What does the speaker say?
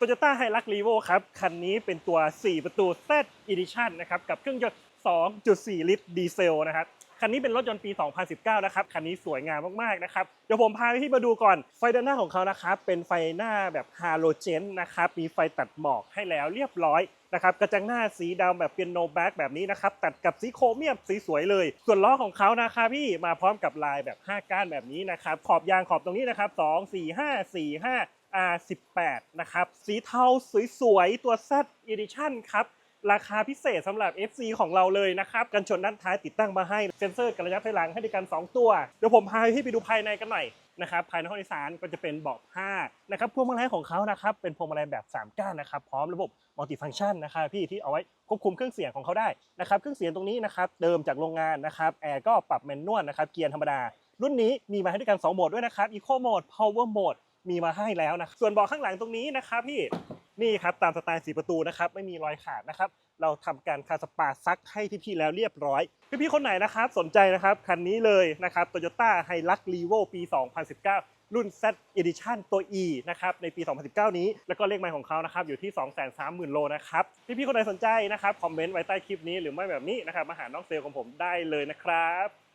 Toyota Hilux Revo ครับ คันนี้เป็นตัว 4 ประตู Z Edition นะครับ กับเครื่องยนต์ 2.4 ลิตรดีเซลนะครับ คันนี้เป็นรถยนต์ปี 2019 นะครับ คันนี้สวยงามมาก ๆ นะครับ เดี๋ยวผมพาพี่มาดูก่อน ไฟด้านหน้าของเขานะครับ เป็นไฟหน้าแบบฮาโลเจนนะครับ มีไฟตัดหมอกให้แล้วเรียบร้อยนะครับกระจังหน้าสีดำแบบเปียโนแบ็กแบบนี้นะครับตัดกับสีโครเมียมสีสวยเลย ส่วนล้อของเขานะครับพี่มาพร้อมกับลายแบบ 5 ก้านแบบนี้นะครับขอบยางขอบตรงนี้นะครับ 2 4 5 4 5 R18 นะครับ สีเทาสวยๆ ตัว Z Edition ครับ ราคาพิเศษสำหรับ FC ของเราเลยนะครับ กันชนด้านท้ายติดตั้งมาให้ เซ็นเซอร์กันระยะถอยหลังให้ด้วยกัน 2 ตัว เดี๋ยวผมพาพี่ไปดูภายในกันหน่อยนะครับ ภายในห้องโดยสารก็จะเป็นเบาะผ้านะครับพวงมาลัยของเขานะครับ เป็นพวงมาลัยแบบ 3 ก้านนะครับ พร้อมระบบมัลติฟัง c t ชันนะครับพี่ที่เอาไว้ควบคุมเครื่องเสียงของเขาได้นะครับ เครื่องเสียงตรงนี้นะครับเดิมจากโรงงานนะครับ แอร์ก็ปรับแมนนวลนะครับ เกียร์ธรรมดา รุ่นนี้มีมาให้ด้วยกัน 2 โหมดด้วยนะครับ Eco Mode Power Mode มีมาให้แล้วนะส่วนเบาะข้างหลังตรงนี้นะครับพี่นี่ครับตามสไตล์สีประตูนะครับไม่มีรอยขาดนะครับเราทำการคาสปาซักให้พี่ๆแล้วเรียบร้อย พี่ๆคนไหนนะครับสนใจนะครับคันนี้เลยนะครับ Toyota Hilux Revo ปี 2019 รุ่น Z Edition ตัว E นะครับในปี 2019 นี้ แล้วก็เลขไมล์ของเขานะครับอยู่ที่ 230,000 โลนะครับ พี่ๆคนไหนสนใจนะครับคอมเมนต์ไว้ใต้คลิปนี้หรือไม่แบบนี้นะครับมาหาน้องเซลของผมได้เลยนะครับ